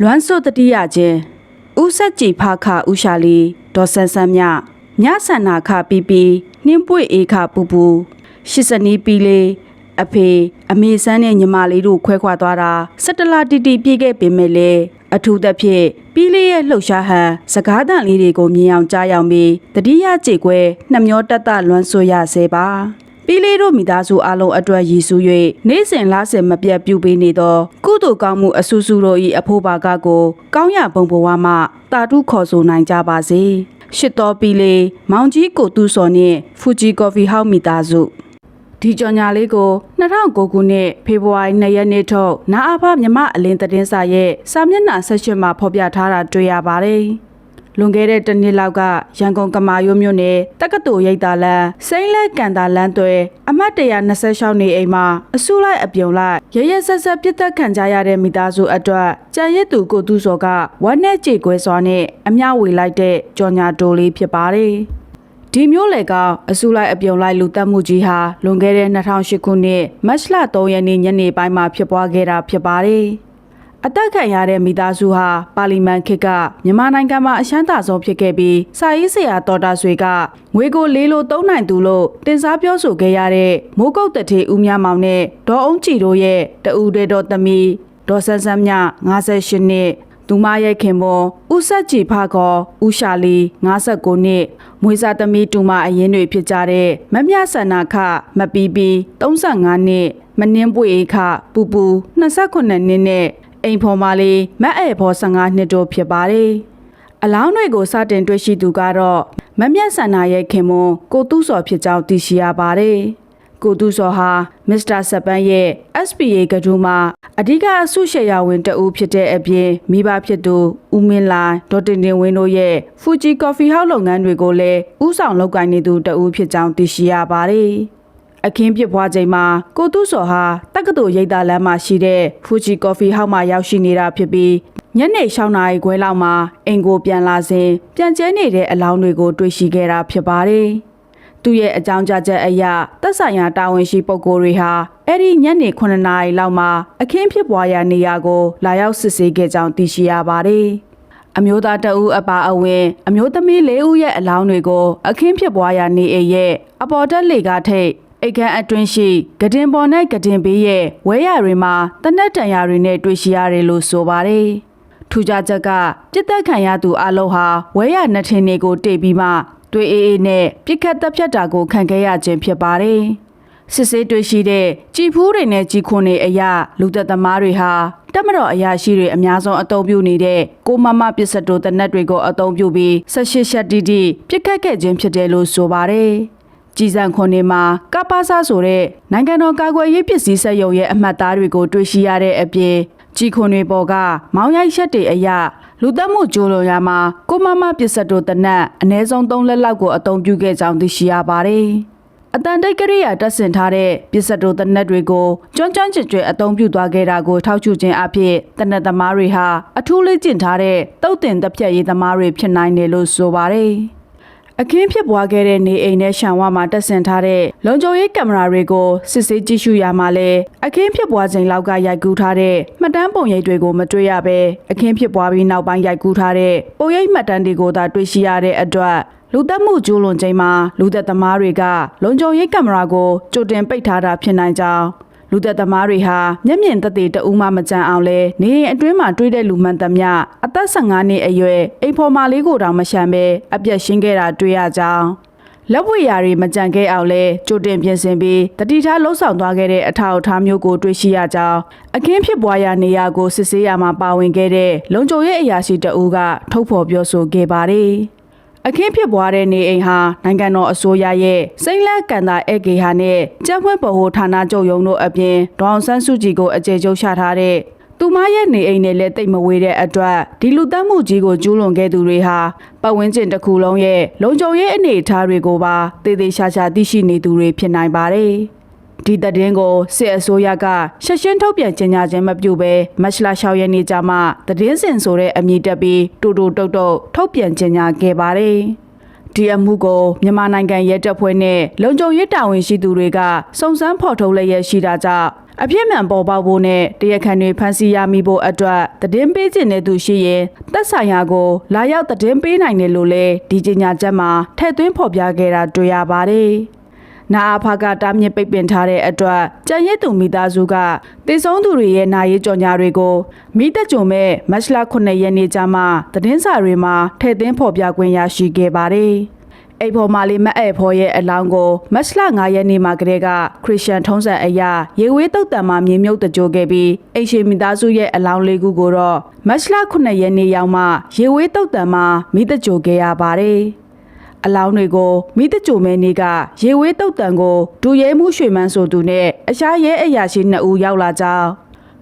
လွမ်းစို့တတိယချင်းဦးဆက်ကြည်ဖခဦးရှာလီဒေါ်ဆန်းဆန်းမြညဆန္နာခပီပီနှင်းပွေအေခပူပူရှစ်စနီးပီလေးအဖေအမေဆန်းနဲ့ညီမလေးတို့ခွဲခွာသွားတာစက်တလာတီတီပြေးခဲ့ပေမဲ့လေအထူးသဖြင့်ပီလေးရဲ့လှုပ်ရှားဟန်စကားတန်လေးတွေကိုမြင်အောင်ကြားရောက်ပြီးတတိယကြေကွဲနှမျောတက်တလွမ်းဆိုရဆဲပါ ပီလေးတို့မိသားစုအလုံးအတွက်ရည်စူး၍နေ့စဉ်လားစဉ်မပြတ်ပြုပေးနေသောကုသိုလ်ကောင်းမှုအဆူဆူတို့၏အဖို့ပါကကို ကောင်းရဘုံဘဝမှတာတုခေါ်ဆိုနိုင်ကြပါစေရှစ်တော်ပီလေးမောင်ကြီးကိုတူစော်နှင့်ဖူဂျီကော်ဖီဟောက်မိသားစုဒီကြော်ညာလေးကို2009ခုနှစ်ဖေဖော်ဝါရီ2ရက်နေ့ထုတ်နာအဖမြမအလင်းသတင်းစာရဲ့စာမျက်နှာ18မှာဖော်ပြထားတာတွေ့ရပါတယ်။ လွန်ခဲ့တဲ့တစ်နှစ်လောက်ကရန်ကုန်ကမာရွတ်မြို့နယ်တက္ကသိုလ်ရိပ်သာလမ်းစိမ့်လက်ကန်တာလမ်းသွဲအမှတ်126နေအိမ်မှာအစုလိုက်အပြုံလိုက်ရရဆက်ဆက်ပြစ်သက်ခံကြရတဲ့မိသားစုအတွက်ကြံရစ်သူကိုသူစော်ကဝမ်းနဲ့ကြေကွဲစွာနဲ့အမျှဝေလိုက်တဲ့ကြော်ညာတိုလေးဖြစ်ပါတယ်။ဒီမျိုးလေကအစုလိုက်အပြုံလိုက်လူတက်မှုကြီးဟာလွန်ခဲ့တဲ့2008ခုနှစ်မတ်လ3ရက်နေ့ညနေပိုင်းမှာဖြစ်ပွားခဲ့တာဖြစ်ပါတယ်။ အသက်ခံရတဲ့မိသားစုဟာပါလီမန်ခေတ်ကမြန်မာနိုင်ငံမှာအရှမ်းသာဆုံးဖြစ်ခဲ့ပြီးစာရေးဆရာတော်တာဆွေကငွေကိုလေးလိုသုံးနိုင်သူလို့တင်စားပြောဆိုခဲ့ရတဲ့မိုးကုတ်တထေဦးမြမောင်နဲ့ဒေါ်အောင်ကြည်တို့ရဲ့တအူတဲ့တော်သမီးဒေါ်ဆန်းဆန်းမြ58နှစ်သူမရဲ့ခင်မွန်ဦးဆက်ကြည်ဖခေါ်ဦးရှာလီ59နှစ်မွေးစားသမီးတူမအရင်တွေဖြစ်ကြတဲ့မမြဆန္နာခမပီပီ35နှစ်မနှင်းပွေခပူပူ28နှစ်နဲ့ အိမ်ဖော်မလေးမက်အဲဖော်15နှစ်တို့ဖြစ်ပါတယ်အလောင်းတွေကိုစတင်တွေ့ရှိသူကတော့မမြတ်ဆန္နာရဲ့ခင်မွန်ကိုတူးစော်ဖြစ်ကြောင်းသိရှိရပါတယ်။ကိုတူးစော်ဟာမစ္စတာစပန်ရဲ့ SPA ကဒူမှာအဓိကအဆုရှယ်ယာဝင်တအူးဖြစ်တဲ့အပြင်မိဘဖြစ်သူဦးမင်းလိုင်ဒေါ်တင်တင်ဝင်းတို့ရဲ့ဖူဂျီကော်ဖီဟောက်လုပ်ငန်းတွေကိုလည်းဥဆောင်လုပ်ကိုင်နေသူတအူးဖြစ်ကြောင်းသိရှိရပါတယ်။ အခင်းဖြစ်ပွားချိန်မှာကိုတူးစော်ဟာတက္ကသိုလ်ရိပ်သာလမ်းမှာရှိတဲ့ဖူဂျီကော်ဖီဟောက်မှာရောက်ရှိနေတာဖြစ်ပြီးညနေ6နာရီခွဲလောက်မှာအင်ကိုပြန်လာစဉ်ပြန်ကျဲနေတဲ့အလောင်းတွေကို တွေ့ရှိခဲ့တာဖြစ်ပါတယ်။သူ့ရဲ့အကြောင်းကြားချက်အရသက်ဆိုင်ရာတာဝန်ရှိပုဂ္ဂိုလ်တွေဟာအဲ့ဒီညနေ9နာရီလောက်မှာအခင်းဖြစ်ပွားရာနေရာကို လာရောက်စစ်ဆေးခဲ့ကြောင်းသိရှိရပါတယ်။အမျိုးသားတအူးအပါအဝင်အမျိုးသမီး၄ဦးရဲ့အလောင်းတွေကိုအခင်းဖြစ်ပွားရာနေအိမ်ရဲ့အပေါ်တက်လေကားထိတ် အိတ်ခမ်းအတွင်းရှိဂဒင်ပေါ်နဲ့ဂဒင်ဘေးရဲ့ဝဲရတွေမှာတနက်တန်ရာတွေနဲ့တွေ့ရှိရတယ်လို့ဆိုပါတယ်။ထူးခြားချက်ကပြစ်သက်ခံရသူအလုံးဟာဝဲရနှစ်ထင်းတွေကိုတိတ်ပြီးမှတွေ့အေးအေးနဲ့ပြစ်ခတ်တက်ဖြတ်တာကိုခံခဲ့ရခြင်းဖြစ်ပါတယ်။စစ်ဆေးတွေ့ရှိတဲ့ကြည်ဖူးတွေနဲ့ကြည်ခွန်တွေအရလူသက်သမားတွေဟာတက်မတော်အရာရှိတွေအများဆုံးအသုံးပြုနေတဲ့ကိုမမပစ္စတိုတနက်တွေကိုအသုံးပြုပြီး18ရှက်တီတီပြစ်ခတ်ခဲ့ခြင်းဖြစ်တယ်လို့ဆိုပါတယ်။ ကြည်စံခွန်တွေမှာကပ္ပစာဆိုတဲ့နိုင်ငံတော်ကာကွယ်ရေးပစ္စည်းစက်ရုံရဲ့အမှတ်အသားတွေကိုတွေ့ရှိရတဲ့အပြင်ကြည်ခွန်တွေပေါ်ကမောင်းရိုက်ချက်တွေအရလူသက်မှုကြိုးလွန်ရာမှာကိုမမပစ္စတိုတနက်အ ਨੇ ဆုံး3လက်လောက်ကိုအသုံးပြုခဲ့ကြောင်းသိရှိရပါတယ်။အတန်တိတ်ကရိယာတက်ဆင်ထားတဲ့ပစ္စတိုတနက်တွေကိုကျွမ်းကျွမ်းကျင်ကျင်အသုံးပြုသွားခဲ့တာကိုထောက်ချခြင်းအဖြစ်တနက်သမားတွေဟာအထူးလေ့ကျင့်ထားတဲ့တုတ်တင်တစ်ဖြတ်ရေးသမားတွေဖြစ်နိုင်တယ်လို့ဆိုပါတယ်။ အခင်းဖြစ်ပွားခဲ့တဲ့နေအိမ်နဲ့ရှံဝမှာတက်ဆင်ထားတဲ့လုံခြုံရေးကင်မရာတွေကိုစစ်ဆေးကြည့်ရှုရမှာလဲအခင်းဖြစ်ပွားချိန်လောက်ကရိုက်ကူးထားတဲ့မှတ်တမ်းပုံရိပ်တွေကိုမတွေ့ရဘဲအခင်းဖြစ်ပွားပြီးနောက်ပိုင်းရိုက်ကူးထားတဲ့ပုံရိပ်မှတ်တမ်းတွေကိုသာတွေ့ရှိရတဲ့အတွက်လူသက်မှုကျူးလွန်ချိန်မှာလူသက်သမားတွေကလုံခြုံရေးကင်မရာကိုကြိုတင်ပိတ်ထားတာဖြစ်နိုင်ကြောင်း လူသက်သမားတွေဟာမျက်မြင်သက်သေတအူးမှမကြမ်းအောင်လဲနေအိမ်အတွင်းမှာတွေးတဲ့လူမှန်သမျှအသက်15နှစ်အရွယ်အိမ်ဖော်မလေးကိုတောင်မရှမ်းပဲအပြက်ရှင်းခဲ့တာတွေ့ရကြောင်းလက်ဝိရာတွေမကြံခဲ့အောင်လဲကြိုတင်ပြင်ဆင်ပြီးတတိထားလှုပ်ဆောင်သွားခဲ့တဲ့အထောက်အထားမျိုးကိုတွေ့ရှိရကြောင်းအခင်းဖြစ်ပွားရာနေရာကိုစစ်ဆေးရမှာပါဝင်ခဲ့တဲ့လုံခြုံရေးအရာရှိတအူးကထုတ်ဖော်ပြောဆိုခဲ့ပါတယ်။ အခင်းဖြစ်ပွားတဲ့နေအိမ်ဟာနိုင်ငံတော်အစိုးရရဲ့စိမ့်လက်ကန်တာအေကေဟာနဲ့ကျန်းဖွင့်ဗဟိုဌာနချုပ်ရုံးတို့အပြင်ဒေါအောင်ဆန်းစုကြည်ကိုအကျေကျုပ်ချထားတဲ့သူမရဲ့နေအိမ်နဲ့လည်းတိတ်မဝေးတဲ့အတွက်ဒီလူတတ်မှုကြီးကိုကျူးလွန်ခဲ့သူတွေဟာပတ်ဝန်းကျင်တစ်ခုလုံးရဲ့လုံခြုံရေးအနေအထားတွေကိုပါတည်တည်ရှာရှာသိရှိနေသူတွေဖြစ်နိုင်ပါတယ်။ ဒီသတင်းကိုစစ်အစိုးရကရှက်ရှင်းထုတ်ပြန်ကြေညာခြင်းမပြုဘဲမတ်လ6ရက်နေ့ကျမှသတင်းစင်ဆိုတဲ့အမည်တက်ပြီးတူတူတုတ်တုတ်ထုတ်ပြန်ကြေညာခဲ့ပါတယ်။ဒီအမှုကိုမြန်မာနိုင်ငံရဲတပ်ဖွဲ့နဲ့လုံခြုံရေးတာဝန်ရှိသူတွေကစုံစမ်းဖော်ထုတ်လျက်ရှိတာကြောင့်အပြစ်မှန်ပေါ်ပေါက်ဖို့နဲ့တရားခံတွေဖမ်းဆီးရမိဖို့အတွက်သတင်းပေးခြင်းတဲ့သူရှိရင်သက်ဆိုင်ရာကိုလာရောက်သတင်းပေးနိုင်တယ်လို့လည်းဒီကြေညာချက်မှာထည့်သွင်းဖော်ပြခဲ့တာတွေ့ရပါတယ်။ နာအဖကတားမြစ်ပိတ်ပင်ထားတဲ့အတွက်ကြံရစ်သူမိသားစုကတေဆုံးသူတွေရဲ့နာရေးကြော်ညာတွေကိုမိသက်ကြုံမဲ့မတ်လ9ရက်နေ့ကျမှသတင်းစာတွေမှာထည့်သွင်းဖော်ပြခွင့်ရရှိခဲ့ပါတယ်။အိမ်ဖော်မာလီမက်အဲဖော်ရဲ့အလောင်းကိုမတ်လ9ရက်နေ့မှာကတည်းကခရစ်ယာန်ထုံးစံအရာရေဝေးတုတ်တံမှာမြေမြုပ်တကြိုခဲ့ပြီးအိမ်ရှိမိသားစုရဲ့အလောင်းလေးခုကိုတော့မတ်လ9ရက်နေ့ရောက်မှရေဝေးတုတ်တံမှာမိတကြိုခဲ့ရပါတယ်။ အလောင်းတွေကိုမိတကြိုမဲနေ့ကရေဝေးတုတ်တံကိုဒူရဲမှုရွှေမန်းဆိုသူနဲ့အရှားရဲအရာရှိ2ဦးရောက်လာကြောင်း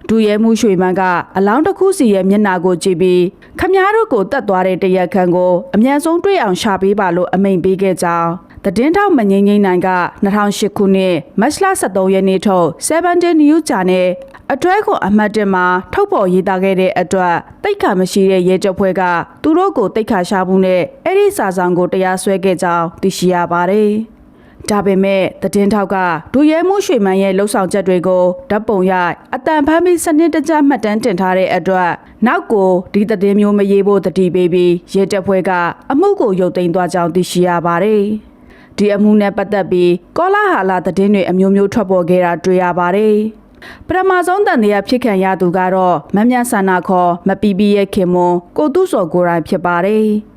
ဒူရဲမှုရွှေမန်းကအလောင်းတစ်ခုစီရဲ့မျက်နှာကိုကြည့်ပြီးခမားတို့ကိုတတ်သွားတဲ့တရက်ခန့်ကိုအမြန်ဆုံးတွေ့အောင်ရှာပေးပါလို့အမိန်ပေးခဲ့ကြောင်း သတင်းထောက်မငိမ့်ငိမ့်နိုင်က2008ခုနှစ်မတ်လ23ရက်နေ့ထုတ်17 News Channel အတွဲခွန်အမှတ်1မှာထုတ်ဖော်ရေးသားခဲ့တဲ့အတွက်တိတ်ခါမရှိတဲ့ရဲတပ်ဖွဲ့ကသူတို့ကိုတိတ်ခါရှာမှုနဲ့အဲ့ဒီစာဆောင်ကိုတရားစွဲခဲ့ကြောင်းသိရှိရပါတယ်။ဒါပေမဲ့သတင်းထောက်ကဒူရဲမှုရွှေမန်းရဲ့လှုပ်ဆောင်ချက်တွေကိုဓာတ်ပုံရိုက်အတန်ဖမ်းပြီးစနစ်တကျမှတ်တမ်းတင်ထားတဲ့အတွက်နောက်ကိုဒီသတင်းမျိုးမရေးဖို့တတိပေးပြီးရဲတပ်ဖွဲ့ကအမှုကိုရုပ်သိမ်းသွားကြောင်းသိရှိရပါတယ်။ ဒီအမှုနဲ့ပတ်သက်ပြီးကောလာဟာလာသတင်းတွေအမျိုးမျိုးထွက်ပေါ်ခဲ့တာတွေ့ရပါတယ်။ပထမဆုံးတန်တရားဖြစ်ခံရသူကတော့မမ်မြဆန္နာခေါ်မပီပီရဲ့ခင်မွန်ကိုတုစော်ကိုယ်တိုင်ဖြစ်ပါတယ်။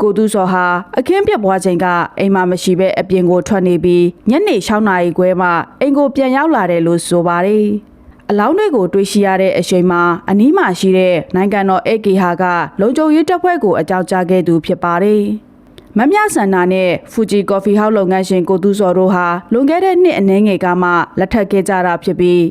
ကိုသူစောဟာအခင်းပြက်ပွားချိန်ကအိမ်မှာမရှိဘဲအပြင်ကိုထွက်နေပြီးညနေ6နာရီခွဲမှအိမ်ကိုပြန်ရောက်လာတယ်လို့ဆိုပါတယ်။အလောင်းတွေကိုတွေးရှိရတဲ့အချိန်မှာအနီးမှာရှိတဲ့နိုင်ငံတော်အေကေဟာကလုံခြုံရေးတပ်ဖွဲ့ကိုအကြောင်းကြားခဲ့သူဖြစ်ပါတယ်။ မမြဆန္ဒနဲ့ဖူဂျီကော်ဖီဟောက်လုပ်ငန်းရှင်ကိုသူစော်တို့ဟာလွန်ခဲ့တဲ့နှစ်အနည်းငယ်ကမှလက်ထပ်ခဲ့ကြတာဖြစ်ပြီး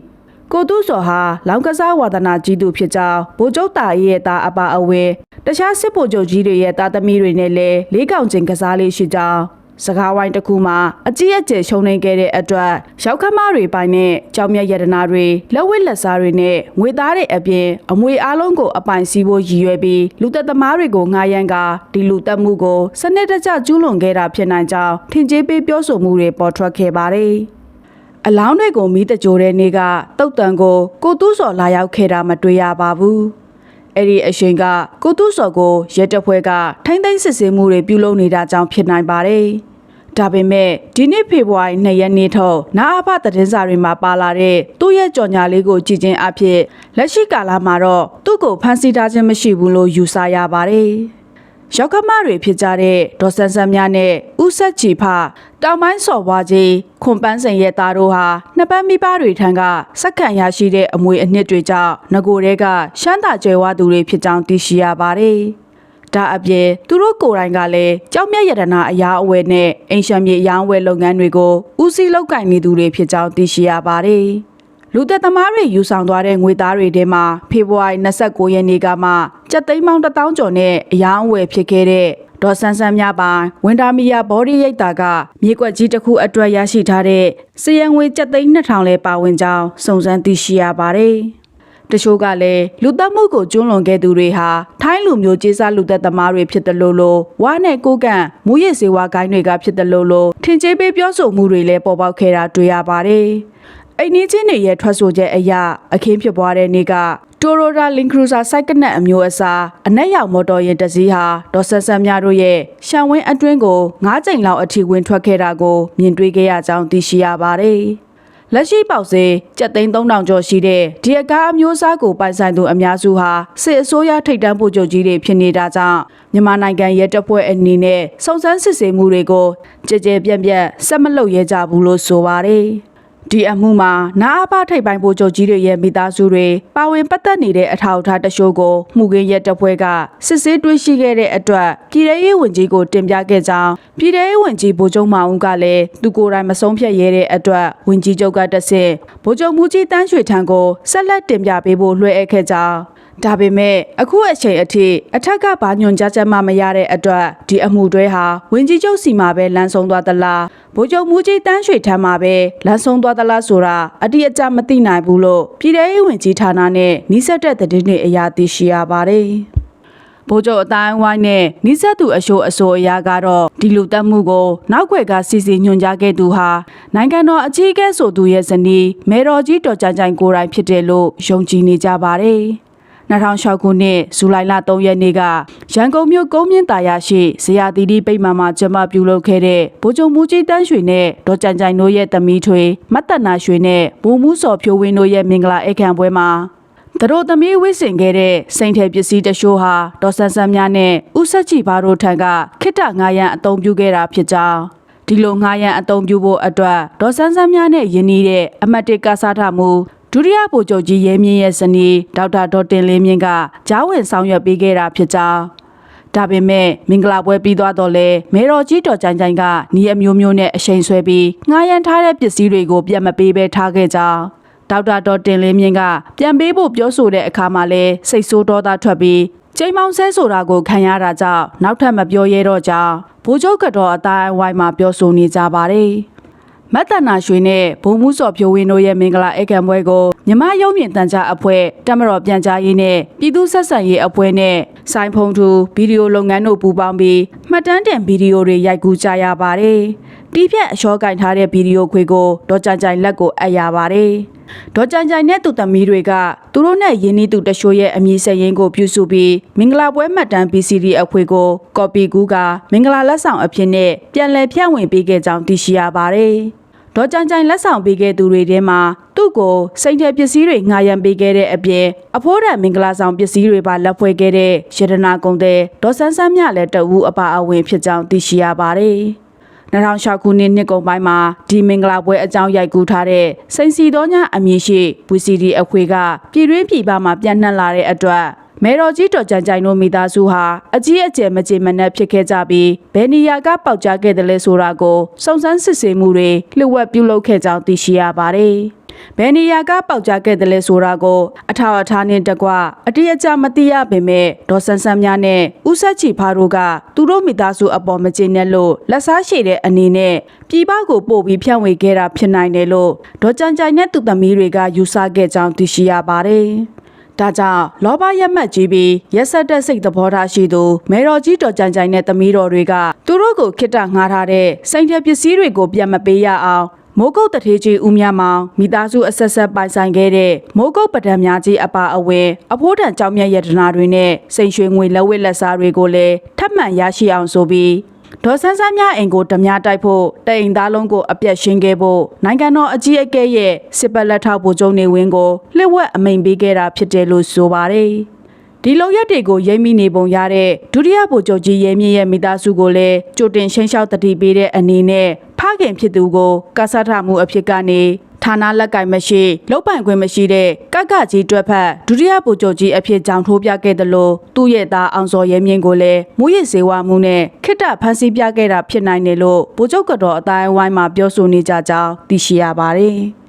ကိုသူစော်ဟာလောင်ကစားဝါဒနာကြီးသူဖြစ်ကြောင်းဗိုလ်ချုပ်တာအေးရဲ့သားအပါအဝင်တခြားစစ်ဗိုလ်ချုပ်ကြီးတွေရဲ့သားသမီးတွေနဲ့လည်းလေးကောင်ချင်းကစားလေးရှိကြောင်း စကားဝိုင်းတစ်ခုမှာအကြီးအကျယ်ရှုံနေခဲ့တဲ့အတွက်ရောက်ခမတွေပိုင်းနဲ့ကြောင်မြတ်ရတနာတွေလက်ဝဲလက်စားတွေနဲ့ငွေသားတွေအပြင်အမွေအားလုံးကိုအပိုင်စီးဖို့ရည်ရွယ်ပြီးလူသက်သမားတွေကိုငှားရမ်းကာဒီလူတက်မှုကိုစနစ်တကျကျူးလွန်ခဲ့တာဖြစ်နိုင်ကြောင်းထင်ကြေးပေးပြောဆိုမှုတွေပေါ်ထွက်ခဲ့ပါတယ်။အလောင်းတွေကိုမိတကြိုတဲ့နေ့ကတုတ်တန်ကိုကိုတူးစော်လာရောက်ခဲ့တာမတွေ့ရပါဘူး။အဲ့ဒီအချိန်ကကိုတူးစော်ကိုရဲတပ်ဖွဲ့ကထိမ့်သိမ်းစစ်ဆေးမှုတွေပြုလုပ်နေတာကြောင့်ဖြစ်နိုင်ပါတယ်။ ဒါပေမဲ့ဒီနေ့ဖေဖော်ဝါရီ2ရက်နေ့ထုတ်နာအဖသတင်းစာတွေမှာပါလာတဲ့သူ့ရဲ့ကြော်ညာလေးကိုကြည်ချင်းအဖြစ်လက်ရှိကာလမှာတော့သူ့ကိုဖမ်းဆီးထားခြင်းမရှိဘူးလို့ယူဆရပါတယ်။ရောက်ခမတွေဖြစ်ကြတဲ့ဒေါ်ဆန်းဆန်းများနဲ့ဦးဆက်ချီဖတောင်ပိုင်းစော်ဘွားကြီးခွန်ပန်းစိန်ရဲ့သားတို့ဟာနှစ်ပန်းမိဘတွေထံကစက္ကန့်ရရှိတဲ့အမွေအနှစ်တွေကြောင့်ငကိုတဲကရှမ်းသာကျဲဝသူတွေဖြစ်ကြောင်းသိရှိရပါတယ်။ ဒါအပြင်သူတို့ကိုယ်တိုင်ကလည်းကြောက်မြတ်ရတနာအရာအဝယ်နဲ့အိမ်ရှမ်းမြေအယောင်းအဝယ်လုပ်ငန်းတွေကိုဦးစီးလုပ်ကင်နေသူတွေဖြစ်ကြောင်းသိရှိရပါတယ်။လူသက်သမားတွေယူဆောင်သွားတဲ့ငွေသားတွေထဲမှာဖေဖော်ဝါရီ29ရက်နေ့ကမှကြက်သိန်းပေါင်း1000ကျော်နဲ့အယောင်းအဝယ်ဖြစ်ခဲ့တဲ့ဒေါ်ဆန်းဆန်းများပိုင်ဝန်တာမီယာဘော်ဒီရိတ်တာကမြေကွက်ကြီးတစ်ခုအတွက်ရရှိထားတဲ့စရန်ငွေကြက်သိန်း2000လဲပါဝင်ကြောင်းစုံစမ်းသိရှိရပါတယ်။ တချို့ကလည်းလူသက်မှုကိုကျွလွန်ခဲ့သူတွေဟာထိုင်းလူမျိုးကျေးစားလူသက်သမားတွေဖြစ်တယ်လို့လို့ဝါနဲ့ကိုကန့်မူရစ်စေဝါကိုင်းတွေကဖြစ်တယ်လို့လို့ထင်ကြေးပေးပြောဆိုမှုတွေလည်းပေါ်ပေါက်ခဲ့တာတွေ့ရပါတယ်။အိမ်နီးချင်းတွေရဲ့ထွက်ဆိုချက်အရအခင်းဖြစ်ပွားတဲ့နေ့ကတိုရိုတာလင်ခရူဇာစိုက်ကနက်အမျိုးအစားအနက်ရောင်မော်တော်ယာဉ်တစ်စီးဟာဒေါ်ဆန်းဆန်းများတို့ရဲ့ရှံဝင်းအတွင်းကို၅ကြိမ်လောက်အထိဝင်ထွက်ခဲ့တာကိုမြင်တွေ့ခဲ့ရကြောင်းသိရှိရပါတယ်။ လက်ရှိပေါက်စေကြက်သိန်း3000ကျော်ရှိတဲ့ဒီအကားအမျိုးအစားကိုပိုင်ဆိုင်သူအများစုဟာစစ်အစိုးရထိပ်တန်းဗိုလ်ချုပ်ကြီးတွေဖြစ်နေတာကြောင့်မြန်မာနိုင်ငံရဲတပ်ဖွဲ့အနေနဲ့စုံစမ်းစစ်ဆေးမှုတွေကိုကြည်ကြဲပြန့်ပြန့်ဆက်မလုပ်ရဲကြဘူးလို့ဆိုပါတယ်။ ဒီအမှုမှာနာအဖထိပ်ပိုင်းဗိုလ်ချုပ်ကြီးတွေရဲ့မိသားစုတွေပါဝင်ပတ်သက်နေတဲ့အထောက်အထားတချို့ကိုမှုခင်းရဲတပ်ဖွဲ့ကစစ်ဆေးတွေ့ရှိခဲ့တဲ့အတွက်ပြည်ထရေးဝန်ကြီးကိုတင်ပြခဲ့ကြောင်းပြည်ထရေးဝန်ကြီးဗိုလ်ချုပ်မောင်ဦးကလည်းသူကိုယ်တိုင်မဆုံးဖြတ်ရဲတဲ့အတွက်ဝန်ကြီးချုပ်ကတဆင့်ဗိုလ်ချုပ်မူကြီးတန်းရွှေထံကိုဆက်လက်တင်ပြပေးဖို့လွှဲအပ်ခဲ့ကြောင်း ဒါပေမဲ့အခုအချိန်အထိအထက်ကဘာညွန်ကြားချက်မှမရတဲ့အတွက်ဒီအမှုတွဲဟာဝင်းကြီးချုပ်စီမှာပဲလမ်းဆုံးသွားသလားဗိုလ်ချုပ်မူကြီးတန်းရွှေထမ်းမှာပဲလမ်းဆုံးသွားသလားဆိုတာအတိအကျမသိနိုင်ဘူးလို့ပြည်ထောင်ရေးဝင်ကြီးဌာနနဲ့နှိစက်တဲ့သတင်းတွေအရာသိရှိရပါတယ်။ဗိုလ်ချုပ်အတိုင်းဝိုင်းနဲ့နိစက်သူအရှိုးအဆိုအရာကတော့ဒီလူတက်မှုကိုနောက်ွယ်ကစီစီညွှန်ကြားခဲ့သူဟာနိုင်ငံတော်အကြီးအကဲဆိုသူရဲ့ဇနီးမေတော်ကြီးတော်ကြိုင်ကြိုင်ကိုယ်တိုင်ဖြစ်တယ်လို့ယုံကြည်နေကြပါတယ်။ 2006ခုနှစ်ဇူလိုင်လ3ရက်နေ့ကရန်ကုန်မြို့ကုန်းမြင့်တာယာရှိဇေယျသီတိပိတ်မှန်မှာကျင်းပပြုလုပ်ခဲ့တဲ့ဗိုလ်ချုပ်မူကြီးတန်းရွှေနဲ့ဒေါ်ကြိုင်ကြိုင်တို့ရဲ့သမီးထွေမတ်တနာရွှေနဲ့ဘုံမှုစော်ဖြိုးဝင်းတို့ရဲ့မင်္ဂလာအခမ်းပွဲမှာသူတို့သမီးဝစ်စင်ခဲ့တဲ့စိန်ထဲပစ္စည်းတရှိုးဟာဒေါ်ဆန်းဆန်းများနဲ့ဥဆက်ချီဘာတို့ထံကခိတ္တငါရန်အသုံးပြုခဲ့တာဖြစ်ကြောင်းဒီလိုငါရန်အသုံးပြုဖို့အတွက်ဒေါ်ဆန်းဆန်းများနဲ့ယင်းနီးတဲ့အမတ်တစ်ကစားထမှု ဒုတိယဗိုလ်ချုပ်ကြီးရဲမြင့်ရဲ့ဇနီးဒေါက်တာဒေါ်တင်လင်းမြင့်ကကြားဝင်ဆောင်ရွက်ပေးခဲ့တာဖြစ်ကြောင်းဒါပေမဲ့မင်္ဂလာပွဲပြီးသွားတော့လဲမေတော်ကြီးတော်ကြိုင်ကြိုင်ကညီအမျိုးမျိုးနဲ့အရှိန်ဆွဲပြီးငှားရမ်းထားတဲ့ပစ္စည်းတွေကို ပြတ်မပေးဘဲထားခဲ့ကြောင်းဒေါက်တာဒေါ်တင်လင်းမြင့်ကပြန်ပေးဖို့ပြောဆိုတဲ့အခါမှာလဲစိတ်ဆိုးဒေါသထွက်ပြီးချိန်မောင်ဆဲဆိုတာကိုခံရတာကြောင့်နောက်ထပ်မပြောရဲတော့ကြောင်းဘိုးချုပ်ကတော်အတိုင်းဝိုင်းမှာပြောဆိုနေကြပါတယ် မတ်တနာရွှေနဲ့ဘုံမှုစော်ဖြိုးဝင်းတို့ရဲ့မင်္ဂလာဧကံပွဲကိုမြမရုံမြင့်တန်ကြားအဖွဲ့တမတော်ပြန်ကြားရေးနဲ့ပြည်သူဆက်ဆံရေးအဖွဲ့နဲ့စိုင်းဖုံထူဗီဒီယိုလုပ်ငန်းတို့ပူးပေါင်းပြီးမှတ်တမ်းတင်ဗီဒီယိုတွေရိုက်ကူးကြရပါတယ်။တီးဖြတ်အလျှောကင်ထားတဲ့ဗီဒီယိုခွေကိုဒေါ်ကြိုင်ကြိုင်လက်ကိုအပ်ရပါတယ်။ဒေါ်ကြိုင်ကြိုင်နဲ့သူ့သမီးတွေကသူတို့နဲ့ယင်းနီသူတရှိုးရဲ့အမည်စရင်ကိုပြုစုပြီးမင်္ဂလာပွဲမှတ်တမ်း PCD အခွေကိုကော်ပီကူးကမင်္ဂလာလက်ဆောင်အဖြစ်နဲ့ပြန်လည်ဖြန့်ဝေပေးခဲ့ကြောင်းသိရှိရပါတယ်။ ဒေါ်ကြိုင်ကြိုင်လက်ဆောင်ပေးခဲ့သူတွေထဲမှာသူ့ကိုစိန်တဲ့ပစ္စည်းတွေငှားရမ်းပေးခဲ့တဲ့အပြင်အဖိုးတန်မင်္ဂလာဆောင်ပစ္စည်းတွေပါလက်ဖွဲ့ခဲ့တဲ့ရတနာကုံတဲ့ဒေါ်ဆန်းဆန်းမြလည်းတဝူအပါအဝင်ဖြစ်ကြောင်းသိရှိရပါတယ်။2006ခုနှစ်နှစ်ကုန်ပိုင်းမှာဒီမင်္ဂလာပွဲအကြောင်းရိုက်ကူးထားတဲ့စိန်စီတော်ညအမည်ရှိ VCD အခွေကပြည်တွင်းပြည်ပမှာပြန့်နှံ့လာတဲ့အတွက် မေတော်ကြီးတော်ကြိုင်ကြိုင်တို့မိသားစုဟာအကြီးအကျယ်မကြေမနက်ဖြစ်ခဲ့ကြပြီးဘယ်နေရာကပေါက်ကြားခဲ့တယ်လဲဆိုတာကိုစုံစမ်းစစ်ဆေးမှုတွေလှုပ်ဝက်ပြုလုပ်ခဲ့ကြောင်းသိရှိရပါတယ်။ဘယ်နေရာကပေါက်ကြားခဲ့တယ်လဲဆိုတာကိုအထောက်အထားနဲ့တကွအတိအကျမသိရပေမဲ့ဒေါ်ဆန်းဆန်းများနဲ့ဦးဆက်ချီဖားတို့ကသူတို့မိသားစုအပေါ်မကျေနပ်လို့လက်စားရှိတဲ့အနေနဲ့ပြည်ပကိုပို့ပြီးဖြန့်ဝေခဲ့တာဖြစ်နိုင်တယ်လို့ဒေါ်ကြိုင်ကြိုင်နဲ့သူ့သမီးတွေကယူဆခဲ့ကြောင်းသိရှိရပါတယ်။ ဒါကြောင့်လောဘရက်မှတ်ကြီးပြီးရက်ဆက်တဲ့စိတ်သဘောထားရှိသူမေတော်ကြီးတော်ကြိုင်ကြိုင်နဲ့သမီးတော်တွေကသူတို့ကိုခိတ္တငှားထားတဲ့စိန်တဲ့ပစ္စည်းတွေကိုပြန်မပေးရအောင်မိုးကုတ်တထေးကြီးဦးမြမောင်မိသားစုအဆက်ဆက်ပိုင်ဆိုင်ခဲ့တဲ့မိုးကုတ်ပဒံများကြီးအပါအဝင်အဖိုးတန်ကြောင်မြတ်ရတနာတွေနဲ့စိန်ရွှေငွေလက်ဝက်လက်စားတွေကိုလည်းထပ်မံရရှိအောင်ဆိုပြီး ဒေါ်ဆန်းဆန်းမြအိမ်ကိုဓမြတိုက်ဖို့တိမ်သားလုံးကိုအပြတ်ရှင်းခဲ့ဖို့နိုင်ငံတော်အကြီးအကဲရဲ့စစ်ပတ်လက်ထောက်ဗိုလ်ချုပ်နေဝင်းကိုလှစ်ဝက်အမိန်ပေးခဲ့တာဖြစ်တယ်လို့ဆိုပါတယ်ဒီလုံရက်တွေကိုရိမ့်မိနေပုံရတဲ့ဒုတိယဗိုလ်ချုပ်ကြီးရဲမြင့်ရဲ့မိသားစုကိုလည်းကြိုတင်ရှင်းလျှောက်တတိပေးတဲ့အနေနဲ့ဖ ခင်ဖြစ်သူကိုကစားထမှုအဖြစ်ကနေဌာနလက်ကင်မရှိလောက်ပိုင်ခွင့်မရှိတဲ့ကကကြီးတွက်ဖက်ဒုတိယဗိုလ်ချုပ်ကြီးအဖြစ်ကြောင်ထိုးပြခဲ့တယ်လို့သူ့ရဲ့သားအောင်စောရဲမြင့်ကိုလည်းမူရစ်စေဝါမှုနဲ့ခိတ္တဖန်ဆီးပြခဲ့တာဖြစ်နိုင်တယ်လို့ဗိုလ်ချုပ်ကတော်အတိုင်းအဝိုင်းမှာပြောဆိုနေကြကြောင်းသိရှိရပါတယ်။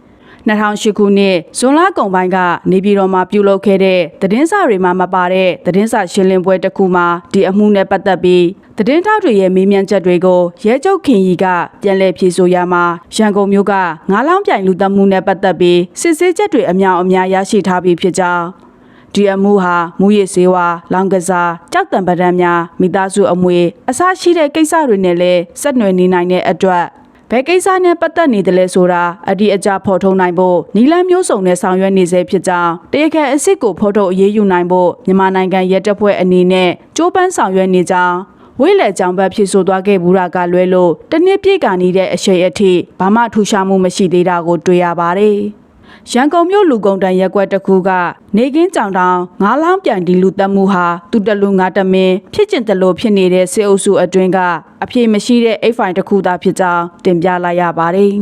2008ခုနှစ်ဇွန်လကုန်ပိုင်းကနေပြည်တော်မှာပြုလုပ်ခဲ့တဲ့သတင်းစာတွေမှာမပါတဲ့သတင်းစာရှင်းလင်းပွဲတစ်ခုမှာဒီအမှုနဲ့ပတ်သက်ပြီးသတင်းထောက်တွေရဲ့မေးမြန်းချက်တွေကိုရဲချုပ်ခင်ရီကပြန်လည်ဖြေဆိုရမှာရန်ကုန်မြို့ကငါးလောင်းပြိုင်လူသတ်မှုနဲ့ပတ်သက်ပြီးစစ်ဆေးချက်တွေအများအများရရှိထားပြီးဖြစ်ကြောင်းဒီအမှုဟာမူရစ်စေဝါလောင်ကစားကြောက်တံပဒံများမိသားစုအမွေအစရှိတဲ့ကိစ္စတွေနဲ့လည်းဆက်နွယ်နေနိုင်တဲ့အတွက် ဘယ်ကိစ္စနဲ့ပတ်သက်နေတယ်လဲဆိုတာအဒီအကြဖော်ထုတ်နိုင်ဖို့နီလန်းမျိုးစုံနဲ့ဆောင်ရွက်နေစေဖြစ်ကြောင်းတရားခံအစ်စ်ကိုဖော်ထုတ်အရေးယူနိုင်ဖို့မြန်မာနိုင်ငံရဲတပ်ဖွဲ့အနေနဲ့ကြိုးပမ်းဆောင်ရွက်နေကြောင်းဝိလေကြောင်ဘက်ဖြစ်ဆိုသွားခဲ့ဘူးတာကလွဲလို့တနစ်ပြည့်ကနီတဲ့အရှိန်အထိဘာမှထူရှားမှုမရှိသေးတာကိုတွေ့ရပါတယ်။ ရန်ကုန်မြို့လူကုန်တန်ရက်ကွက်တစ်ခုကနေကင်းကြောင်တောင်ငါးလောင်းပြန်ဒီလူတက်မှုဟာသူတလူငါတမင်းဖြစ်ကျင်တလို့ဖြစ်နေတဲ့စေအုပ်စုအတွင်းကအပြေမရှိတဲ့အိတ်ဖိုင်တစ်ခုသာဖြစ်ကြောင်းတင်ပြလိုက်ရပါတယ်။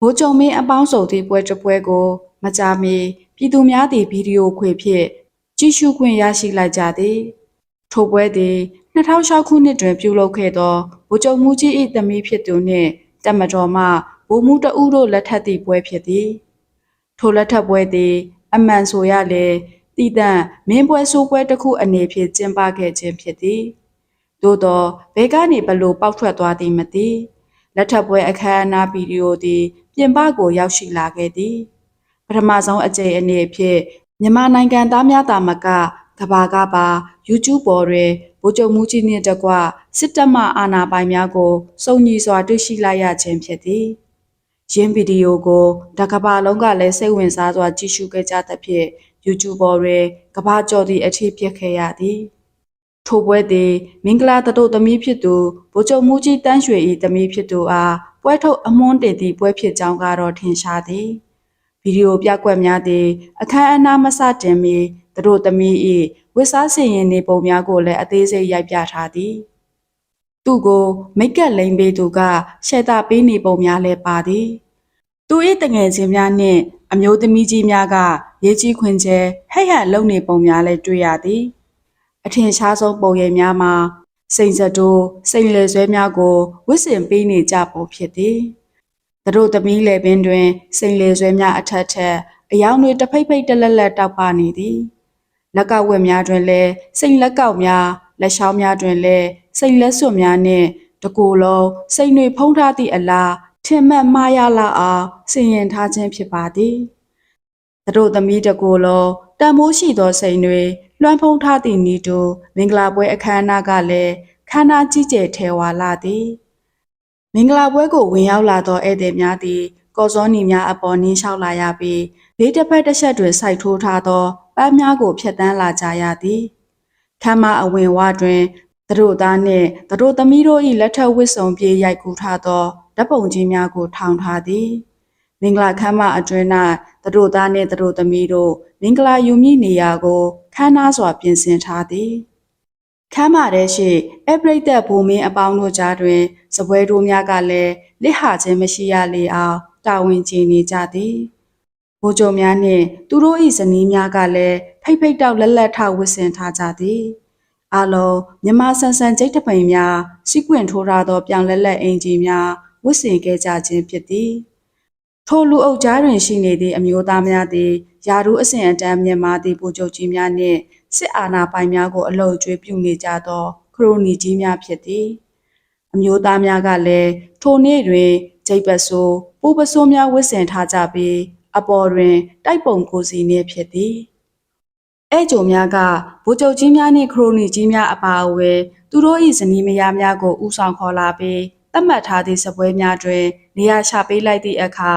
ဘိုးချုံမင်းအပေါင်းစုံသည့်ပွဲတစ်ပွဲကို မကြာမီပြည်သူများသည့်ဗီဒီယိုခွေဖြင့်ကြည့်ရှုခွင့်ရရှိလိုက်ကြသည်။ထိုပွဲသည်2006ခုနှစ်တွင်ပြုလုပ်ခဲ့သောဗိုလ်ချုပ်မှုကြီး၏သမီးဖြစ်သူနှင့်တက်မတော်မှ ဗိုလ်မှူးတဦးတို့လက်ထပ်သည့်ပွဲဖြစ်သည်။ထိုလက်ထပ်ပွဲသည် အမှန်ဆိုရလေတည်တံ့မင်းပွဲဆိုးပွဲတစ်ခုအနေဖြင့်ကျင်းပခဲ့ခြင်းဖြစ်သည်။သို့သောဘဲကနေဘလို့ပေါက်ထွက်သွားသည်မသိ။လက်ထပ်ပွဲအခမ်းအနားဗီဒီယိုသည်ပြင်ပကိုရောက်ရှိလာခဲ့သည်။ပထမဆုံးအကြိမ်အနေဖြင့်မြန်မာနိုင်ငံသားများသာမကကဘာကပါ YouTube ပေါ်တွင်ဗိုလ်ချုပ်မူကြီးနှင့်တကွစစ်တပ်မှအာဏာပိုင်များကိုစုံညီစွာတွေ့ရှိလိုက်ရခြင်းဖြစ်သည်။ ယင်းဗီဒီယိုကိုတကဘာလုံးကလည်းစိတ်ဝင်စားစွာကြည့်ရှုခဲ့ကြသဖြင့် YouTube ပေါ်တွင်ကဘာကျော်သည့်အထီးဖြစ်ခဲ့ရသည်။ထိုပွဲသည်မင်္ဂလာတတို့သမီးဖြစ်သူဗိုလ်ချုပ်မူကြီးတန်းရွှေ၏သမီးဖြစ်သူအားပွဲထုတ်အမွှန်းတင်သည့်ပွဲဖြစ်ကြောင်းကတော့ထင်ရှားသည်။ဗီဒီယိုပြကွက်များသည်အခမ်းအနားမစတင်မီသူတို့သမီး၏ဝစ်စားစင်ရင်နေပုံများကိုလည်းအသေးစိတ်ရိုက်ပြထားသည်။ သူ့ကိုမိတ်ကပ်လိမ်ပေးသူကရှယ်တာပေးနေပုံများလည်းပါသည်။သူ၏တငယ်ချင်းများနှင့်အမျိုးသမီးကြီးများကရေးကြီးခွင်ကျဲဟဲ့ဟက်လုံနေပုံများလည်းတွေ့ရသည်။အထင်ရှားဆုံးပုံရိပ်များမှာစိန်စတိုးစိန်လေဆွဲများကိုဝစ်စင်ပေးနေကြပုံဖြစ်သည်။သူတို့သမီးလေပင်တွင် စိန်လေဆွဲများအထက်ထက်အယောင်တွေတဖိတ်ဖိတ်တလက်လက်တောက်ပနေသည်။လက်ကောက်ဝက်များတွင်လည်းစိန်လက်ကောက်များ လက်ချောင်းများတွင်လည်းစိန်လက်စွပ်များနှင့်တကိုယ်လုံးစိန်တွေဖုံးထားသည့်အလားထင်မှတ်မှားရလောက်အောင်စင်ရင်ထားခြင်းဖြစ်ပါသည်။သူတို့သမီးတကိုယ်လုံးတန်မိုးရှိသောစိန်တွေလွှမ်းဖုံးထားသည့်နီတူမင်္ဂလာပွဲအခမ်းအနားကလည်းခမ်းနားကြီးကျယ်ထဲဝါလာသည်။မင်္ဂလာပွဲကိုဝင်ရောက်လာသောဧည့်သည်များသည်ကော်စောနီများအပေါ်နင်းလျှောက်လာရပြီးဘေးတစ်ဖက်တစ်ချက်တွင်စိုက်ထိုးထားသောပန်းများကိုဖျက်တမ်းလာကြရသည် ခမ်းမအဝင်ဝတွင်သူတို့သားနှင့်သူတို့သမီးတို့၏လက်ထပ်ဝစ်စုံပြေးရိုက်ကူးထားသောဓာတ်ပုံကြီးများကိုထောင်ထားသည်မင်္ဂလာခမ်းမအတွင်း၌သူတို့သားနှင့်သူတို့သမီးတို့မင်္ဂလာယူမိနေရာကိုခမ်းနားစွာပြင်ဆင်ထားသည်ခမ်းမထဲရှိအပရိတ်သက်ဘူမင်းအပေါင်းတို့ကြားတွင်စပွဲတို့များကလည်းလက်ဟာခြင်းမရှိရလေအောင်တာဝန်ကျနေကြသည် ဘိုးချုပ်များနှင့်သူတို့၏ဇနီးများကလည်းဖိတ်ဖိတ်တောက်လက်လက်ထဝစ်ဆင်ထားကြသည်အလုံးမြမဆန်ဆန်ကြိတ်တပိန်များစီးကွင်ထိုးထားသောပြောင်လက်လက်အင်ဂျီများဝစ်ဆင်ခဲ့ကြခြင်းဖြစ်သည်ထိုလူအုပ်ကြားတွင်ရှိနေသည့်အမျိုးသားများသည်ယာရုအစဉ်အတန်းမြင့်မားသည့်ဗိုလ်ချုပ်ကြီးများနှင့်စစ်အာဏာပိုင်များကိုအလုတ်ကျွေးပြုနေကြသော ခရိုနီကြီးများဖြစ်သည်အမျိုးသားများကလည်းထိုနေ့တွင်ဂျိတ်ပဆိုးပူပဆိုးများဝစ်ဆင်ထားကြပြီး အပေါ်တွင် တိုက်ပုံကိုစီနှင့်ဖြစ်သည်အဲကြုံများကဗိုလ်ချုပ်ကြီးများနှင့်ခရိုနီကြီးများအပါအဝင်သူတို့၏ဇနီးမယားများကိုဥဆောင်ခေါ်လာပြီးသတ်မှတ်ထားသည့်စပွဲများတွင်နေရာချပေးလိုက်သည့်အခါ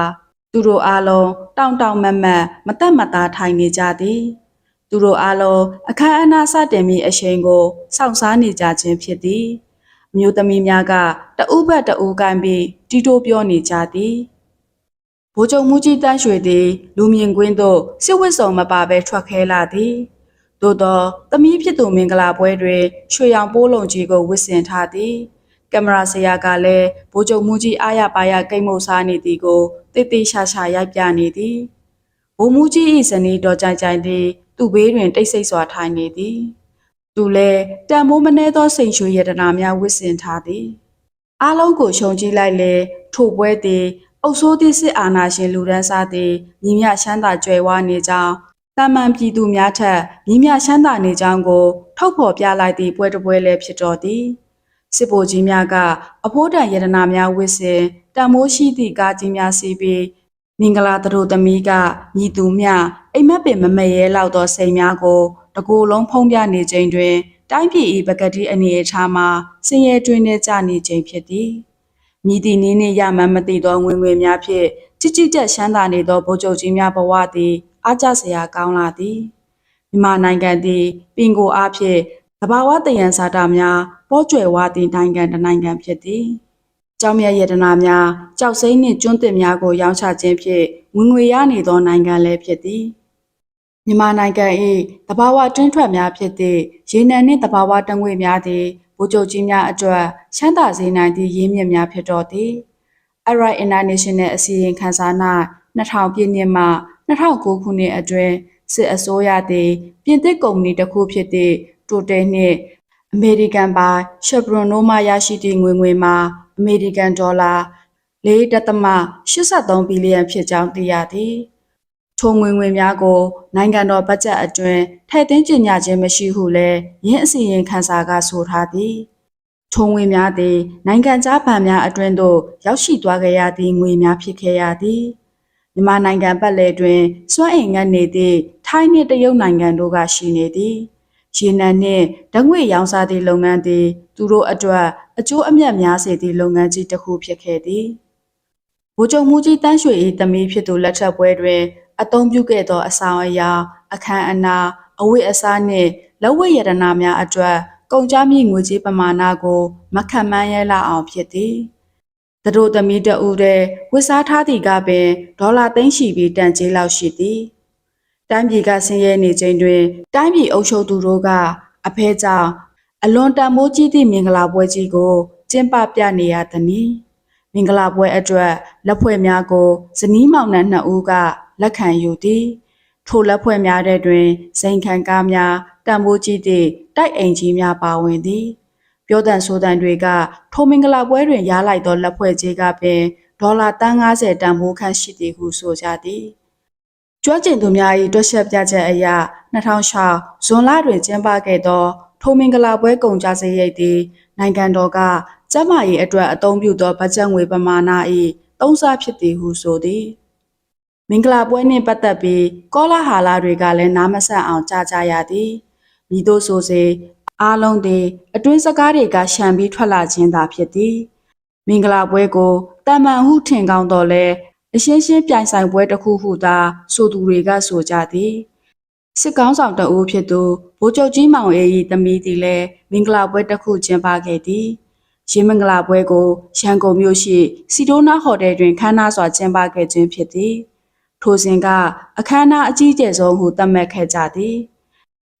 သူတို့အားလုံးတောင်တောင်မတ်မတ်မတတ်မသားထိုင်နေကြသည်သူတို့အားလုံးအခမ်းအနားစတင်ပြီးအချိန်ကိုစောင့်စားနေကြခြင်းဖြစ်သည်အမျိုးသမီးများကတဦးဘက်တဦးကန်ပြီးတီတိုးပြောနေကြသည် ဘိုးချုပ်မူကြီးတန်းရွှေသည် လူမြင်ကွင်းသို့စစ်ဝတ်စုံမပါဘဲထွက်ခဲလာသည်သို့သောသမီးဖြစ်သူမင်္ဂလာပွဲတွင်ရွှေရောင်ပိုးလုံးကြီးကိုဝစ်ဆင်ထားသည်ကင်မရာဆရာကလည်းဘိုးချုပ်မူကြီးအားရပါရကိတ်မုတ်စားနေသည်ကိုတိတ်တိတ်ရှာရှာရိုက်ပြနေသည်ဘိုးမူကြီး၏ဇနီးတော်ကြိုင်ကြိုင်သည်သူ့ဘေးတွင်တိတ်ဆိတ်စွာထိုင်နေသည်သူလည်းတန်မိုးမနှဲသောစိန်ရွှေရတနာများဝစ်ဆင်ထားသည်အားလုံးကိုရှုံကြည့်လိုက်လေထိုပွဲသည် အုပ်ဆိုးသည့်စစ်အာဏာရှင်လူဒန်းစားသည်ညီမြရှမ်းသာကြွယ်ဝနေကြောင်းတာမန်ပြည်သူများထက်ညီမြရှမ်းသာနေကြောင်းကိုထုတ်ဖော်ပြလိုက်သည့်ပွဲတစ်ပွဲလည်းဖြစ်တော်သည်စစ်ဗိုလ်ကြီးများကအဖိုးတန်ရတနာများဝစ်စင်တံမိုးရှိသည့်ကားကြီးများစီးပြီးမင်္ဂလာတို့သမီးကညီသူမြအိမ်မက်ပင်မမရဲလောက်သောစိန်များကိုတကိုယ်လုံးဖုံးပြနေချိန်တွင် တိုင်းပြည်၏ပကတိအနေအထားမှာဆင်းရဲတွင်နေကြနေချိန်ဖြစ်သည် မြည်သည်နည်းနှင့်ရမှန်းမသိသောဝင်ငွေများဖြင့်ကြည်ကြည်တက်ရှမ်းသာနေသောဗိုလ်ချုပ်ကြီးများဘဝသည်အားကျစရာကောင်းလာသည်မြန်မာနိုင်ငံသည်ပင်ကိုအားဖြင့်တဘာဝတယံဇာတာများပေါ်ကျွယ်ဝသည့်နိုင်ငံတစ်နိုင်ငံဖြစ်သည်ကြောင်မြတ်ရတနာများကြောက်စိမ့်နှင့်ကျွန်းသစ်များကိုရောင်းချခြင်းဖြင့်ဝင်ငွေရနေသောနိုင်ငံလည်းဖြစ်သည်မြန်မာနိုင်ငံ၏တဘာဝတွင်းထွက်များဖြစ်သည့်ရေနံနှင့်တဘာဝတငွေများသည် ဗိုလ်ချုပ်ကြီးများအတွက်ချမ်းသာစေနိုင်သည့်ရင်းမြစ်များဖြစ်တော်သည် Alright International အစီရင်ခံစာ၌2000ပြည့်နှစ်မှ2009ခုနှစ်အတွင်းစစ်အစိုးရသည်ပြင်သစ်ကုမ္ပဏီတစ်ခုဖြစ်သည့် Total နှင့်အမေရိကန်ပိုင် Chevron တို့မှရရှိသည့်ငွေငွေမှာအမေရိကန်ဒေါ်လာ4.83ဘီလီယံဖြစ်ကြောင်းသိရသည်။ ထိုငွေငွေများကို နိုင်ငံတော်ဘတ်ဂျက်အတွင်းထည့်သွင်းကြေညာခြင်းမရှိဟုလည်းရင်းအစီရင်ခံစာကဆိုထားသည်။ထိုငွေများသည်နိုင်ငံခြားဗန်များအတွင်းသို့ရောက်ရှိသွားခဲ့ရသည့်ငွေများဖြစ်ခဲ့ရသည်။မြန်မာနိုင်ငံပတ်လည်တွင်စွမ်းအင်ငတ်နေသည့်ထိုင်းနှင့်တရုတ်နိုင်ငံတို့ကရှိနေသည်ရေနံနှင့်ဓာတ်ငွေ့ရောင်းစားသည့်လုပ်ငန်းသည် သူတို့အတွက်အကျိုးအမြတ်များစေသည့်လုပ်ငန်းကြီးတစ်ခုဖြစ်ခဲ့သည်ဗိုလ်ချုပ်မူကြီးတန်းရွှေ၏တမီးဖြစ်သူလက်ထပ်ပွဲတွင် အသုံးပြုခဲ့သော အဆောင်အရာအခမ်းအနား အဝတ်အစားနှင့် လက်ဝတ်ရတနာများအတွက် ကုန်ကြမည့် ငွေကြေးပမာဏကို မခံမှန်းရဲလောက်အောင် ဖြစ်သည်သူတို့သမီးတဦးတည်းဝစ်စားထားသည်ကပင် ဒေါ်လာသိန်းရှိပြီး တန်ကြေးလောက်ရှိသည် တိုင်းပြည်က ဆင်းရဲနေချိန်တွင် တိုင်းပြည်အုပ်ချုပ်သူတို့ကအဖဲကြောင့် အလွန်တန်မိုးကြီးသည့် မင်္ဂလာပွဲကြီးကို ကျင်းပပြနေရသည်။ မင်္ဂလာပွဲအတွက်လက်ဖွဲ့များကိုဇနီးမောင်နှံနှစ်ဦးကလက်ခံယူသည်။ထိုလက်ဖွဲ့များတဲ့တွင်စိန်ခံကားများတန်မိုးကြီးသည့်တိုက်အိမ်ကြီးများပါဝင်သည်။ပြောတန်ဆိုတန်တွေကထိုမင်္ဂလာပွဲတွင်ရလိုက်သောလက်ဖွဲ့ကြီးကပင်ဒေါ်လာ350တန်ဖိုးခန့်ရှိသည်ဟုဆိုကြသည်။ကျွမ်းကျင်သူများ၏တွက်ချက်ပြချက်အရ2006ဇွန်လတွင်ကျင်းပခဲ့သောထိုမင်္ဂလာပွဲကုန်ကြစရိတ်သည်နိုင်ငံတော်က ကျန်းမာရေးအတွက်အသုံးပြုသောဘတ်ဂျက်ငွေပမာဏ၏သုံးဆဖြစ်သည်ဟုဆိုသည်မင်္ဂလာပွဲနှင့်ပတ်သက်ပြီးကောလာဟာလာတွေကလည်းနားမဆက်အောင်ကြားကြရသည်မိတို့ဆိုစေအားလုံးသည်အတွင်းစကားတွေကရှံပြီးထွက်လာခြင်းသာဖြစ်သည်မင်္ဂလာပွဲကိုတာမန်ဟုထင်ကောင်းတော်လဲအရှင်းရှင်းပြိုင်ဆိုင်ပွဲတစ်ခုဟုသာဆိုသူတွေကဆိုကြသည်စစ်ကောင်းဆောင်တအူးဖြစ်သူဗိုလ်ချုပ်ကြီးမောင်အေး၏တမီးသည်လည်းမင်္ဂလာပွဲတစ်ခုကျင်းပခဲ့သည် ရင်းမင်္ဂလာပွဲကိုရန်ကုန်မြို့ရှိစီတိုးနာဟိုတယ်တွင်ခမ်းနားစွာကျင်းပခဲ့ခြင်းဖြစ်သည်ထိုစဉ်ကအခမ်းအနားအကြီးကျယ်ဆုံးဟုသတ်မှတ်ခဲ့ကြသည်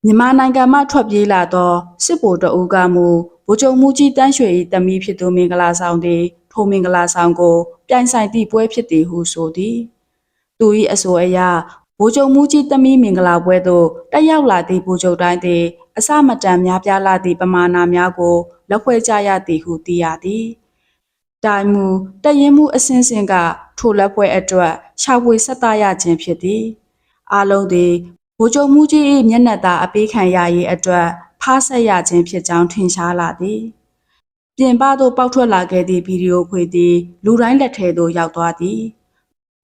မြန်မာနိုင်ငံမှထွက်ပြေးလာသောစစ်ဗိုလ်တအူးကမူဗိုလ်ချုပ်မူကြီးတန်းရွှေ၏တမီးဖြစ်သူမင်္ဂလာဆောင်သည်ထိုမင်္ဂလာဆောင်ကိုပြိုင်ဆိုင်သည့်ပွဲဖြစ်သည်ဟုဆိုသည်သူ၏အဆိုအရ ဗိုလ်ချုပ်မူကြီးတမီးမင်္ဂလာပွဲသို့တက်ရောက်လာသည့်ဗိုလ်ချုပ်တိုင်းသည်အစမတန်များပြားလာသည့်ပမာဏများကိုလက်ဖွဲ့ကြရသည်ဟုသိရသည်တိုင်မူတရင်မှုအစင်းစင်းကထိုလက်ဖွဲ့အတွက်ရှာဖွေဆက်သားရခြင်းဖြစ်သည်အားလုံးသည်ဗိုလ်ချုပ်မူကြီး၏မျက်နှာသာအပေးခံရရေးအတွက်ဖားဆက်ရခြင်းဖြစ်ကြောင်းထင်ရှားလာသည်ပြင်ပသို့ပေါက်ထွက်လာခဲ့သည့်ဗီဒီယိုခွေသည်လူတိုင်းလက်ထဲသို့ရောက်သွားသည်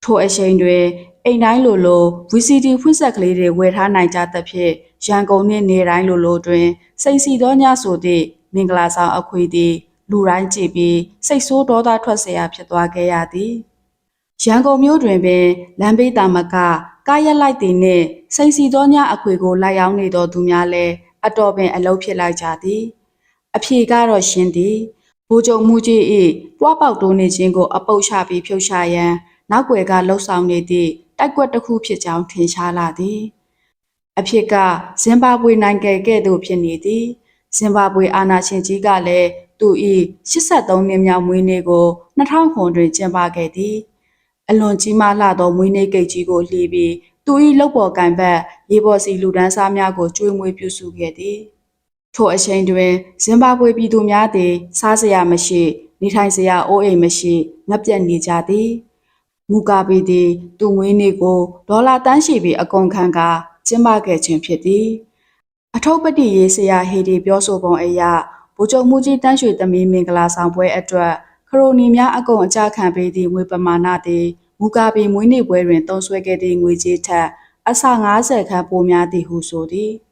ထိုအချိန်တွင် အိမ်တိုင်းလိုလို VCD ဖွင့်စက်ကလေးတွေ ဝယ်ထားနိုင်ကြသဖြင့် ရန်ကုန်နှင့် နယ်တိုင်းလိုလိုတွင် စိမ်ဆီသောညဆိုသည့် မင်္ဂလာဆောင်အခွေသည် လူတိုင်းကြည့်ပြီး စိတ်ဆိုးဒေါသထွက်စရာ ဖြစ်သွားခဲ့ရသည်။ရန်ကုန်မြို့တွင်ပင် လမ်းဘေးသာမက ကားရပ်လိုက်သည်နှင့် စိမ်ဆီသောညအခွေကို လိုက်ရောင်းနေသောသူများလည်း အတော်ပင် အလုပ်ဖြစ်လိုက်ကြသည်။အဖြေကတော့ ရှင်းသည်။ဗိုလ်ချုပ်မှူးကြီး၏ပွားပေါက်တိုးနေခြင်းကို အပုပ်ချပြီး ဖြုတ်ချရန် နောက်ွယ်ကလှုပ်ဆောင်နေသည့်တိုက်ကွက်တစ်ခုဖြစ်ကြောင်းထင်ရှားလာသည်အဖြစ်ကဇင်ဘာဘွေနိုင်ငံကဲ့သို့ဖြစ်နေသည်ဇင်ဘာဘွေအာဏာရှင်ကြီးကလည်းသူ၏83နှစ်မြောက်မွေးနေ့ကို2000တွင်ကျင်းပခဲ့သည်အလွန်ကြီးမားလှသောမွေးနေ့ကိတ်ကြီးကိုလှီးပြီးသူ၏လုပ်ပေါ်ကံဘက်ရေပေါ်စီလူဒန်းစားများကိုကျွေးမွေးပြုစုခဲ့သည်ထိုအချိန်တွင်ဇင်ဘာဘွေပြည်သူများသည်စားစရာမရှိ နေထိုင်စရာအိုးအိမ်မရှိငတ်ပြတ်နေကြသည် မူကာဘီသည်သူငွေနေကိုဒေါ်လာတန်းရှိပြီးအကုန်ခံကကျင်းပခဲ့ခြင်းဖြစ်သည်အထုပ်ပတိရေးဆရာဟေဒီပြောဆိုပုံအရဗိုလ်ချုပ်မူကြီးတန်းရွှေသမီးမင်္ဂလာဆောင်ပွဲအတွက်ခရိုနီများအကုန်အကြခံပေးသည့်ငွေပမာဏသည်မူကာဘီမွေးနေ့ပွဲတွင်တုံးဆွဲခဲ့သည့်ငွေကြေးထက်အဆ90ခန်းပိုများသည်ဟုဆိုသည်။